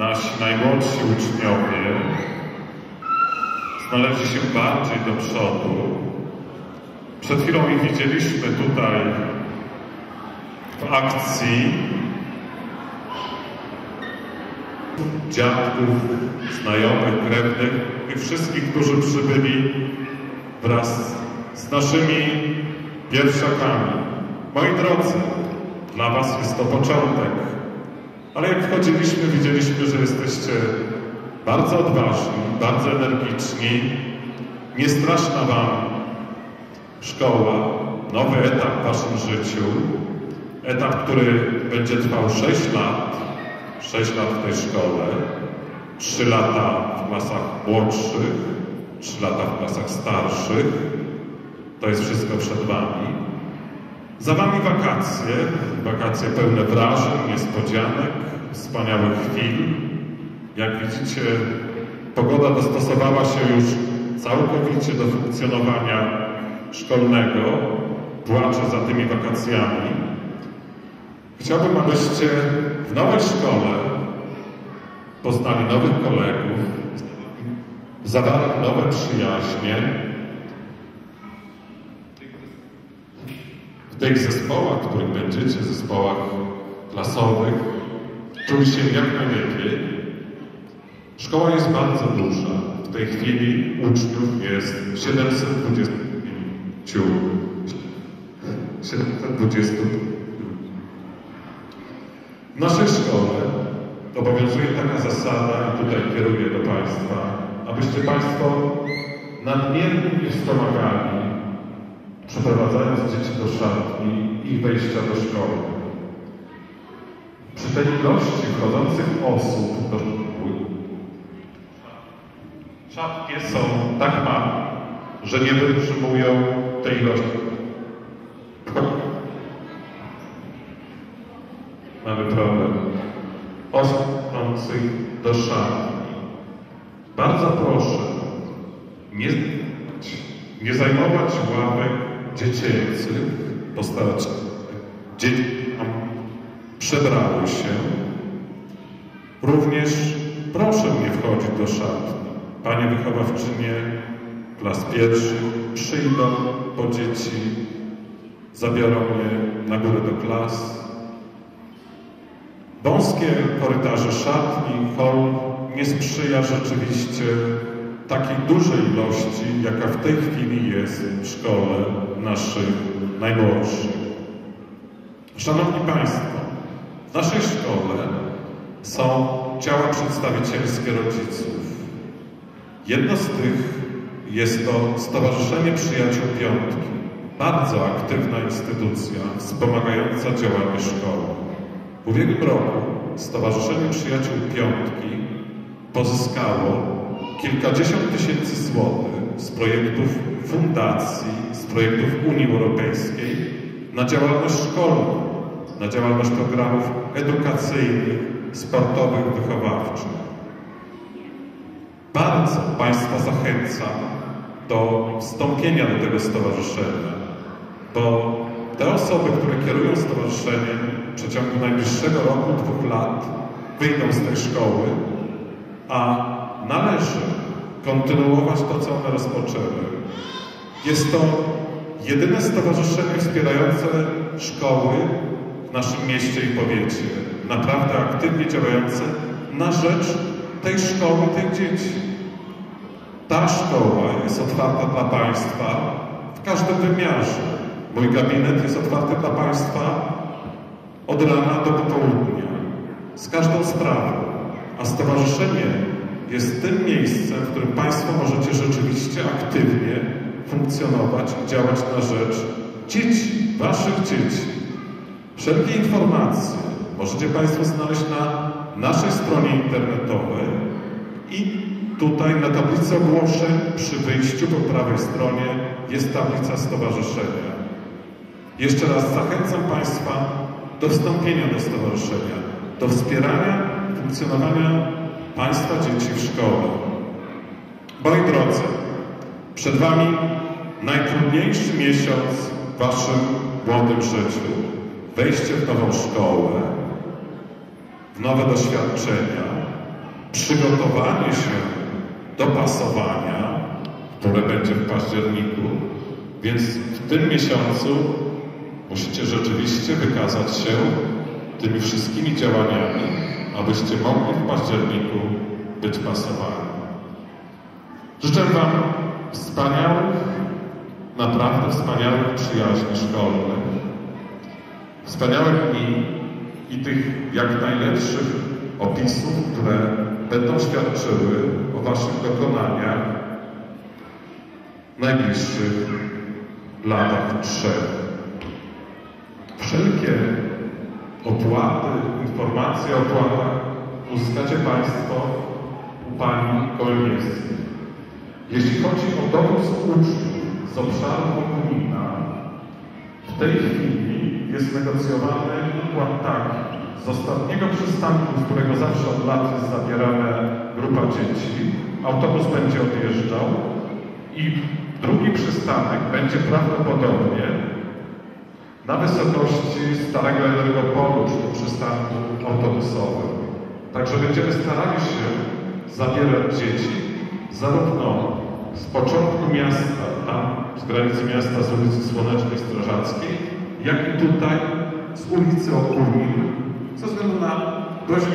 nasi najmłodsi uczniowie znaleźli się bardziej do przodu. Przed chwilą ich widzieliśmy tutaj w akcji. Dziadków, znajomych, krewnych i wszystkich, którzy przybyli wraz z naszymi pierwszakami. Moi drodzy, dla Was jest to początek, ale jak wchodziliśmy, widzieliśmy, że jesteście bardzo odważni, bardzo energiczni. Niestraszna Wam szkoła, nowy etap w Waszym życiu. Etap, który będzie trwał 6 lat. 6 lat w tej szkole. 3 lata w klasach młodszych, 3 lata w klasach starszych. To jest wszystko przed Wami. Za Wami wakacje, wakacje pełne wrażeń, niespodzianek, wspaniałych chwil. Jak widzicie, pogoda dostosowała się już całkowicie do funkcjonowania szkolnego. Płaczę za tymi wakacjami. Chciałbym, abyście w nowej szkole poznali nowych kolegów, zawarli nowe przyjaźnie. Tych zespołach, w których będziecie, zespołach klasowych, czuli się jak najlepiej. Szkoła jest bardzo duża. W tej chwili uczniów jest 720. 720. W naszej szkole obowiązuje taka zasada, i tutaj kieruję do Państwa, abyście Państwo nadmiernie nie wspomagali, przeprowadzając dzieci do szatni ich wejścia do szkoły. Przy tej ilości wchodzących osób do szkoły szatnie są tak małe, że nie wytrzymują tej ilości. Mamy problem. Osób wchodzących do szatni. Bardzo proszę, nie, nie zajmować ławek dziecięcych, postarać się. Dzieci przebrały się. Również proszę nie wchodzić do szatni. Panie wychowawczynie klas pierwszych przyjdą po dzieci, zabiorą je na górę do klas. Wąskie korytarze szatni, hol nie sprzyja rzeczywiście takiej dużej ilości, jaka w tej chwili jest w szkole naszych najmłodszych. Szanowni Państwo, w naszej szkole są ciała przedstawicielskie rodziców. Jedno z tych jest to Stowarzyszenie Przyjaciół Piątki. Bardzo aktywna instytucja wspomagająca działanie szkoły. W ubiegłym roku Stowarzyszenie Przyjaciół Piątki pozyskało kilkadziesiąt tysięcy złotych z projektów fundacji, z projektów Unii Europejskiej na działalność szkolną, na działalność programów edukacyjnych, sportowych, wychowawczych. Bardzo Państwa zachęcam do wstąpienia do tego stowarzyszenia, bo te osoby, które kierują stowarzyszeniem w przeciągu najbliższego roku, dwóch lat wyjdą z tej szkoły, a należy kontynuować to, co one rozpoczęły. Jest to jedyne stowarzyszenie wspierające szkoły w naszym mieście i powiecie. Naprawdę aktywnie działające na rzecz tej szkoły, tych dzieci. Ta szkoła jest otwarta dla Państwa w każdym wymiarze. Mój gabinet jest otwarty dla Państwa od rana do popołudnia, z każdą sprawą. A stowarzyszenie jest tym miejscem, w którym Państwo możecie rzeczywiście aktywnie funkcjonować i działać na rzecz dzieci, Waszych dzieci. Wszelkie informacje możecie Państwo znaleźć na naszej stronie internetowej i tutaj na tablicy ogłoszeń przy wyjściu po prawej stronie jest tablica stowarzyszenia. Jeszcze raz zachęcam Państwa do wstąpienia do stowarzyszenia, do wspierania funkcjonowania Państwa dzieci w szkole. Moi drodzy, przed Wami najtrudniejszy miesiąc w Waszym młodym życiu. Wejście w nową szkołę, w nowe doświadczenia, przygotowanie się do pasowania, które będzie w październiku, więc w tym miesiącu musicie rzeczywiście wykazać się tymi wszystkimi działaniami, abyście mogli w październiku być pasowani. Życzę Wam wspaniałych, naprawdę wspaniałych przyjaźni szkolnych, wspaniałych dni i tych jak najlepszych opisów, które będą świadczyły o Waszych dokonaniach w najbliższych latach trzech. Wszelkie opłaty, informacje o opłatach uzyskacie Państwo u Pani Kolniewskiej. Jeśli chodzi o dowód uczniów z obszaru Okumina, w tej chwili jest negocjowany układ taki. Z ostatniego przystanku, z którego zawsze od lat jest zabierana grupa dzieci, autobus będzie odjeżdżał i drugi przystanek będzie prawdopodobnie na wysokości Starego Energopolu, czyli przystanku autobusowym. Także będziemy starali się zabierać dzieci zarówno z początku miasta, tam z granicy miasta, z ulicy Słonecznej Strażackiej, jak i tutaj z ulicy Okunin, ze względu na dość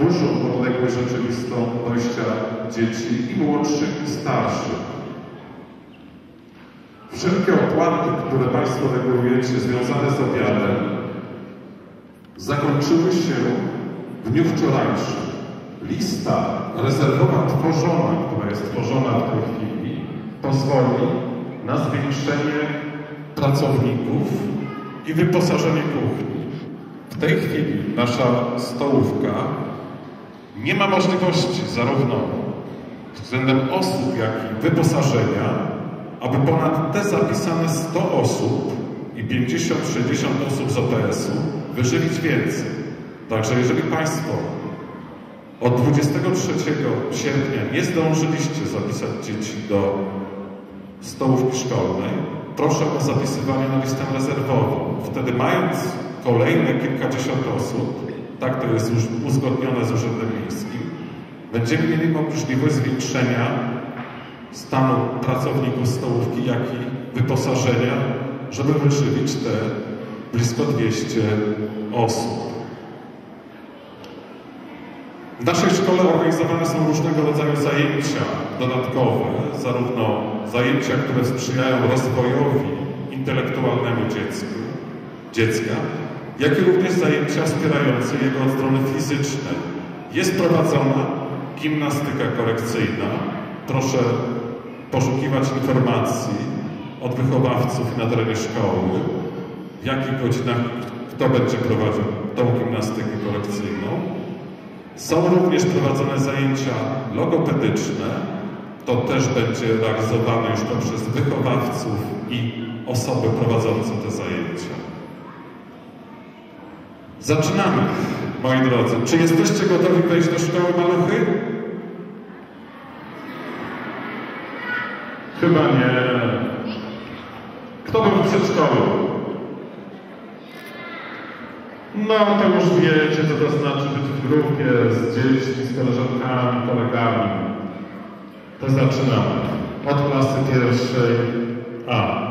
dużą odległość rzeczywistą dojścia dzieci i młodszych i starszych. Wszelkie opłaty, które Państwo regulujecie związane z obiadem, zakończyły się w dniu wczorajszym. Lista rezerwowa tworzona, która jest tworzona w tej chwili, pozwoli na zwiększenie pracowników i wyposażenie kuchni. W tej chwili nasza stołówka nie ma możliwości zarówno względem osób, jak i wyposażenia, aby ponad te zapisane 100 osób i 50-60 osób z OPS-u wyżywić więcej. Także jeżeli Państwo od 23 sierpnia nie zdążyliście zapisać dzieci do stołówki szkolnej, proszę o zapisywanie na listę rezerwową. Wtedy mając kolejne kilkadziesiąt osób, tak to jest już uzgodnione z Urzędem Miejskim, będziemy mieli możliwość zwiększenia stanu pracowników stołówki, jak i wyposażenia, żeby wyżywić te blisko 200 osób. W naszej szkole organizowane są różnego rodzaju zajęcia dodatkowe, zarówno zajęcia, które sprzyjają rozwojowi intelektualnemu dziecku, dziecka, jak i również zajęcia wspierające jego od strony fizycznej. Jest prowadzona gimnastyka korekcyjna. Proszę poszukiwać informacji od wychowawców na terenie szkoły, w jakich godzinach kto będzie prowadził tą gimnastykę korekcyjną. Są również prowadzone zajęcia logopedyczne. To też będzie realizowane już poprzez wychowawców i osoby prowadzące te zajęcia. Zaczynamy, moi drodzy. Czy jesteście gotowi wejść do szkoły maluchy? Chyba nie. Kto był w przedszkolu? No to już wiecie, co to znaczy być w grupie z dziećmi, z koleżankami, kolegami. To zaczynamy. Od klasy pierwszej A.